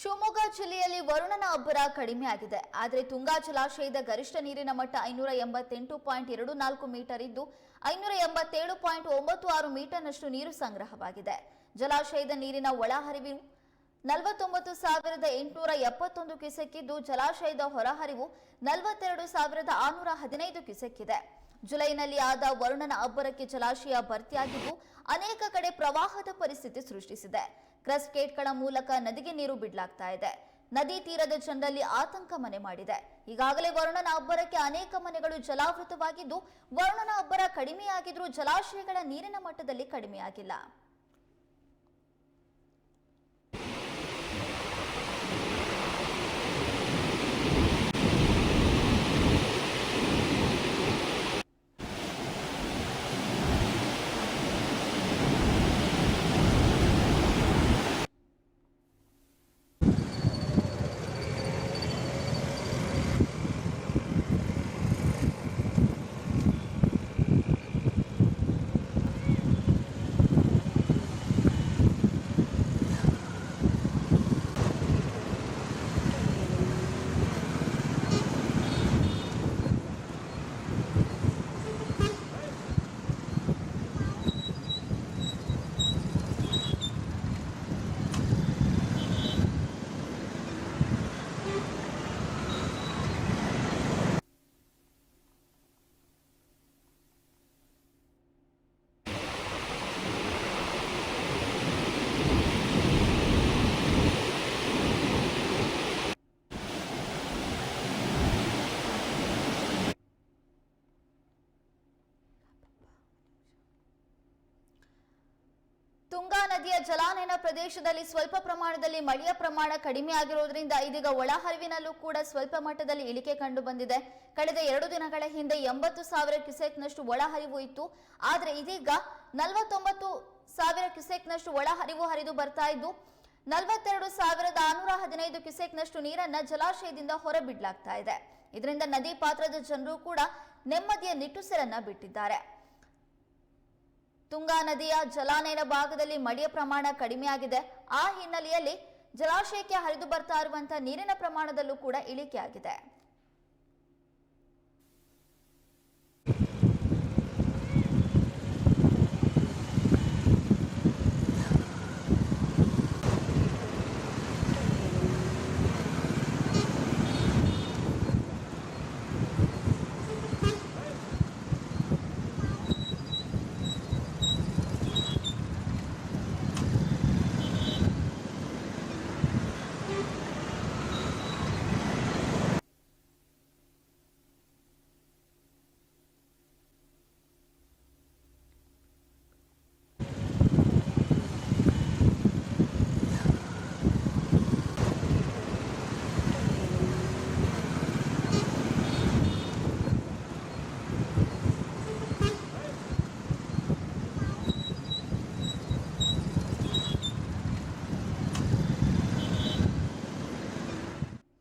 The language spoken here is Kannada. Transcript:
ಶಿವಮೊಗ್ಗ ಜಿಲ್ಲೆಯಲ್ಲಿ ವರುಣನ ಅಬ್ಬರ ಕಡಿಮೆ ಆಗಿದೆ. ಆದರೆ ತುಂಗಾ ಜಲಾಶಯದ ಗರಿಷ್ಠ ನೀರಿನ ಮಟ್ಟ ಐನೂರ ಎಂಬತ್ತೆಂಟು ಪಾಯಿಂಟ್ ಎರಡು ನಾಲ್ಕು ಮೀಟರ್ ಇದ್ದು, ಐನೂರ ಎಂಬತ್ತೇಳು ಪಾಯಿಂಟ್ ಒಂಬತ್ತು ಆರು ಮೀಟರ್ನಷ್ಟು ನೀರು ಸಂಗ್ರಹವಾಗಿದೆ. ಜಲಾಶಯದ ನೀರಿನ ಒಳಹರಿವು ನಲವತ್ತೊಂಬತ್ತು ಸಾವಿರದ ಎಂಟುನೂರ ಎಪ್ಪತ್ತೊಂದು ಕ್ಯೂಸೆಕ್ಕಿದ್ದು ಜಲಾಶಯದ ಹೊರಹರಿವು ನಲವತ್ತೆರಡು ಸಾವಿರದ ಆರುನೂರ ಹದಿನೈದು ಕ್ಯೂಸೆಕ್ಕಿದೆ ಜುಲೈನಲ್ಲಿ ಆದ ವರುಣನ ಅಬ್ಬರಕ್ಕೆ ಜಲಾಶಯ ಭರ್ತಿಯಾಗಿದ್ದು ಅನೇಕ ಕಡೆ ಪ್ರವಾಹದ ಪರಿಸ್ಥಿತಿ ಸೃಷ್ಟಿಸಿದೆ. ಕ್ರಸ್ಕೇಟ್ಗಳ ಮೂಲಕ ನದಿಗೆ ನೀರು ಬಿಡಲಾಗ್ತಾ ಇದೆ. ನದಿ ತೀರದ ಜನರಲ್ಲಿ ಆತಂಕ ಮನೆ ಮಾಡಿದೆ. ಈಗಾಗಲೇ ವರುಣನ ಅಬ್ಬರಕ್ಕೆ ಅನೇಕ ಮನೆಗಳು ಜಲಾವೃತವಾಗಿದ್ದು, ವರುಣನ ಅಬ್ಬರ ಕಡಿಮೆಯಾಗಿದ್ರೂ ಜಲಾಶಯಗಳ ನೀರಿನ ಮಟ್ಟದಲ್ಲಿ ಕಡಿಮೆಯಾಗಿಲ್ಲ ತುಂಗಾ ನದಿಯ ಜಲಾನಯನ ಪ್ರದೇಶದಲ್ಲಿ ಸ್ವಲ್ಪ ಪ್ರಮಾಣದಲ್ಲಿ ಮಳೆಯ ಪ್ರಮಾಣ ಕಡಿಮೆ ಆಗಿರುವುದರಿಂದ ಇದೀಗ ಒಳಹರಿವಿನಲ್ಲೂ ಕೂಡ ಸ್ವಲ್ಪ ಮಟ್ಟದಲ್ಲಿ ಇಳಿಕೆ ಕಂಡು ಬಂದಿದೆ ಕಳೆದ ಎರಡು ದಿನಗಳ ಹಿಂದೆ ಎಂಬತ್ತು ಸಾವಿರ ಕ್ಯುಸೆಕ್ನಷ್ಟು ಒಳಹರಿವು ಇತ್ತು. ಆದರೆ ಇದೀಗ ನಲವತ್ತೊಂಬತ್ತು ಸಾವಿರ ಕ್ಯುಸೆಕ್ನಷ್ಟು ಒಳಹರಿವು ಹರಿದು ಬರ್ತಾ ಇದ್ದು, ನಲವತ್ತೆರಡು ಸಾವಿರದ ಆರುನೂರ ಹದಿನೈದು ಕ್ಯುಸೆಕ್ನಷ್ಟು ನೀರನ್ನ ಜಲಾಶಯದಿಂದ ಹೊರಬಿಡಲಾಗ್ತಾ ಇದೆ. ಇದರಿಂದ ನದಿ ಪಾತ್ರದ ಜನರು ಕೂಡ ನೆಮ್ಮದಿಯ ನಿಟ್ಟುಸಿರನ್ನ ಬಿಟ್ಟಿದ್ದಾರೆ. ತುಂಗಾ ನದಿಯ ಜಲಾನಯನ ಭಾಗದಲ್ಲಿ ಮಳೆಯ ಪ್ರಮಾಣ ಕಡಿಮೆಯಾಗಿದೆ. ಆ ಹಿನ್ನೆಲೆಯಲ್ಲಿ ಜಲಾಶಯಕ್ಕೆ ಹರಿದು ಬರ್ತಾ ಇರುವಂತಹ ನೀರಿನ ಪ್ರಮಾಣದಲ್ಲೂ ಕೂಡ ಇಳಿಕೆಯಾಗಿದೆ.